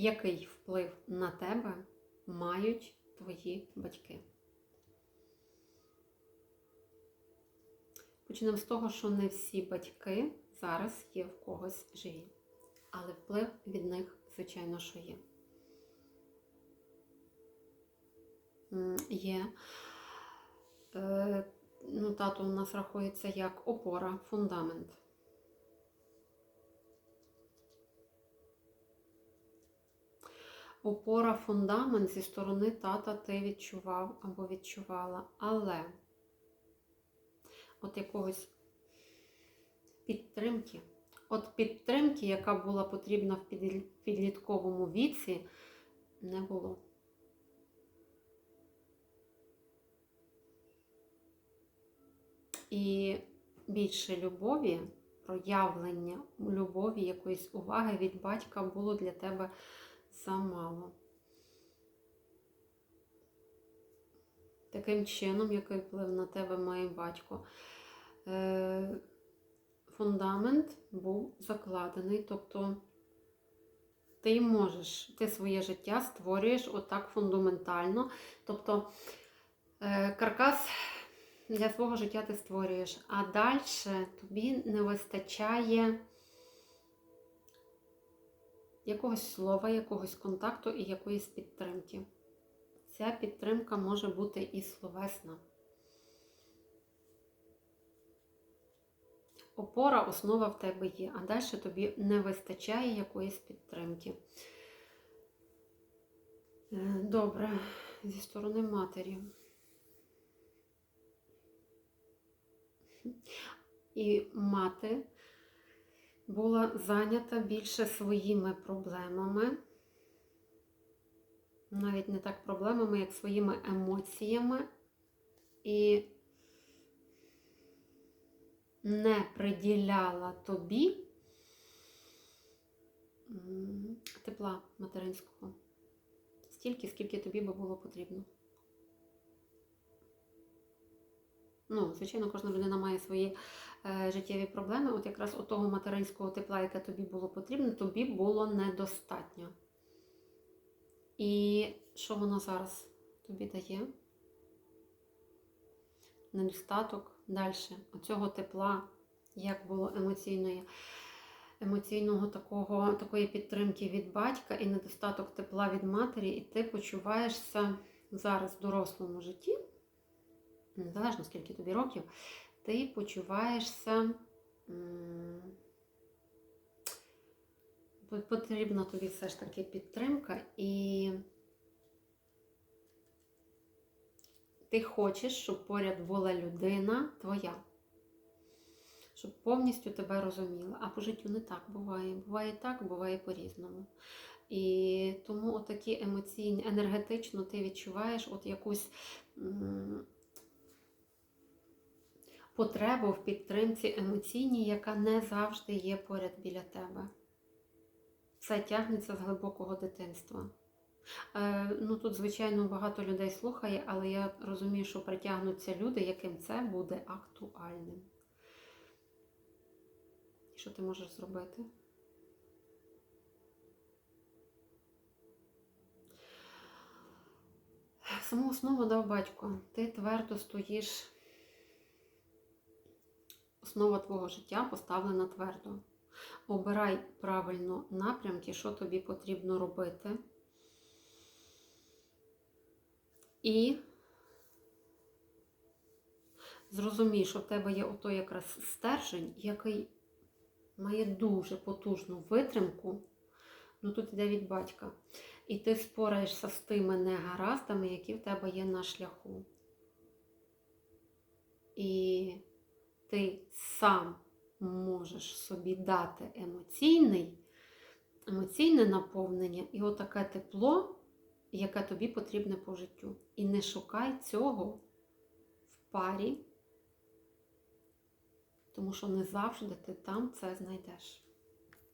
Який вплив на тебе мають твої батьки? Почнемо з того, що не всі батьки зараз є в когось живі. Але вплив від них, звичайно, що є. Є. Е, ну, тато у нас рахується як опора, фундамент. Опора, фундамент зі сторони тата ти відчував або відчувала. Але от якогось підтримки, от підтримки, яка була потрібна в підлітковому віці, не було. І більше любові, проявлення любові, якоїсь уваги від батька було для тебе замало. Таким чином, який вплив на тебе має батько. Е, Фундамент був закладений, тобто ти можеш, ти своє життя створюєш отак фундаментально. Тобто е, каркас для свого життя ти створюєш, а далі тобі не вистачає якогось слова, якогось контакту і якоїсь підтримки. Ця підтримка може бути і словесна. Опора, основа в тебе є, а далі тобі не вистачає якоїсь підтримки. Е, Добре, зі сторони матері. І мати була зайнята більше своїми проблемами, навіть не так проблемами, як своїми емоціями, і не приділяла тобі тепла материнського стільки, скільки тобі би було потрібно. Ну, звичайно, кожна людина має свої е, життєві проблеми. От якраз от того материнського тепла, яке тобі було потрібно, тобі було недостатньо. І що воно зараз тобі дає? Недостаток далі. Оцього тепла, як було емоційної, емоційного такого, такої підтримки від батька і недостаток тепла від матері, і ти почуваєшся зараз в дорослому житті незалежно скільки тобі років, ти почуваєшся. Потрібна тобі все ж таки підтримка, і ти хочеш, щоб поряд була людина твоя, щоб повністю тебе розуміла. А по життю не так буває. Буває так, буває по-різному. І тому отакі емоційні, енергетично ти відчуваєш от якусь. Потребу в підтримці емоційній, яка не завжди є поряд біля тебе. Це тягнеться з глибокого дитинства. Е, ну Тут, звичайно, багато людей слухає, але я розумію, що притягнуться люди, яким це буде актуальним. І що ти можеш зробити? Саму основу дав батько. Ти твердо стоїш Основа твого життя поставлена твердо. Обирай правильно напрямки, що тобі потрібно робити. І зрозумій, що в тебе є ото якраз стержень, який має дуже потужну витримку. Ну тут йде від батька. І ти спораєшся з тими негараздами, які в тебе є на шляху. І ти сам можеш собі дати емоційний, емоційне наповнення і отаке тепло, яке тобі потрібне по життю. І не шукай цього в парі, тому що не завжди ти там це знайдеш.